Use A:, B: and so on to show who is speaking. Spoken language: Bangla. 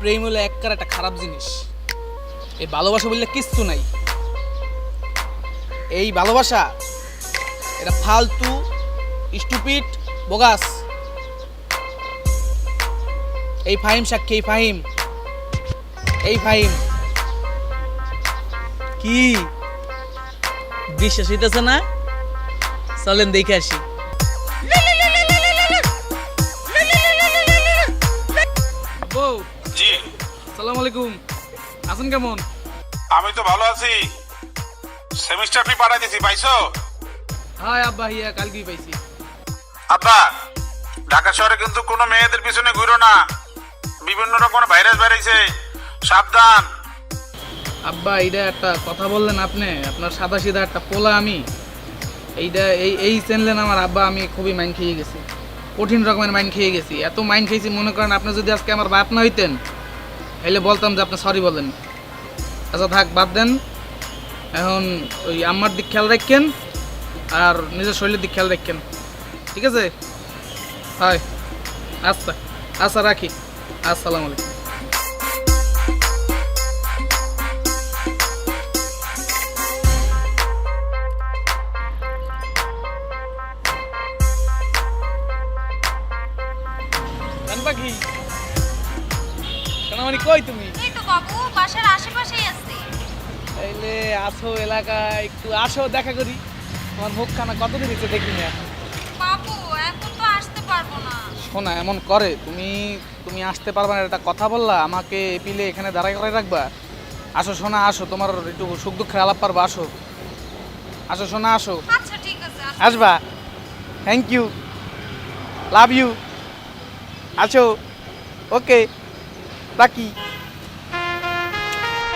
A: প্রেম হলো এককার একটা খারাপ জিনিস। এই ভালোবাসা বললে কিচ্ছু নাই। এই ভালোবাসা, এটা ফালতু স্টুপিড বোগাস এই ফাহিম সাক্ষী, এই ফাহিম। এই ফাহিম। কি? বিশ্বাস হইতেছে না? চলেন দেখে আসি। সালাম আলাইকুম। আছেন কেমন?
B: আমি তো ভালো আছি। সেমিস্টার ফি পাঠাই দিছি পাইছো?
A: হাই আব্বা হিয়া পাইছি।
B: আব্বা ঢাকা শহরে কিন্তু কোনো মেয়েদের পিছনে ঘুরো না। বিভিন্ন রকমের ভাইরাস বেরিয়েছে। সাবধান।
A: আব্বা এইটা একটা কথা বললেন আপনি। আপনার সাদা সিধা একটা পোলা আমি। এইটা এই এই চেনলেন আমার আব্বা আমি খুবই মাইন খেয়ে গেছি। কঠিন রকমের মাইন খেয়ে গেছি। এত মাইন খেয়েছি মনে করেন আপনি যদি আজকে আমার বাপ না হইতেন তাহলে বলতাম যে আপনি সরি বলেন। আচ্ছা থাক, বাদ দেন। এখন ওই আম্মার দিক খেয়াল রাখেন আর নিজের শরীরের দিক খেয়াল রাখেন। ঠিক আছে? হয়। আচ্ছা আচ্ছা রাখি। আসসালামু আলাইকুম। পাখি সোনামণি কই তুমি?
C: এই তো বাবু বাসার আশেপাশেই আছি।
A: তাইলে আসো এলাকায় একটু আসো দেখা করি। তোমার মুখখানা কতদিন হচ্ছে দেখি না।
C: বাবু এখন তো আসতে পারব না।
A: শোনা এমন করে তুমি তুমি আসতে পারবা না একটা কথা বললা আমাকে এপিলে এখানে দাঁড়াই করে রাখবা। আসো শোনা আসো তোমার একটু সুখ দুঃখের আলাপ পারবা আসো। আসো শোনা আসো।
C: আচ্ছা ঠিক আছে
A: আসবা। থ্যাংক ইউ লাভ ইউ আছো ওকে রাখি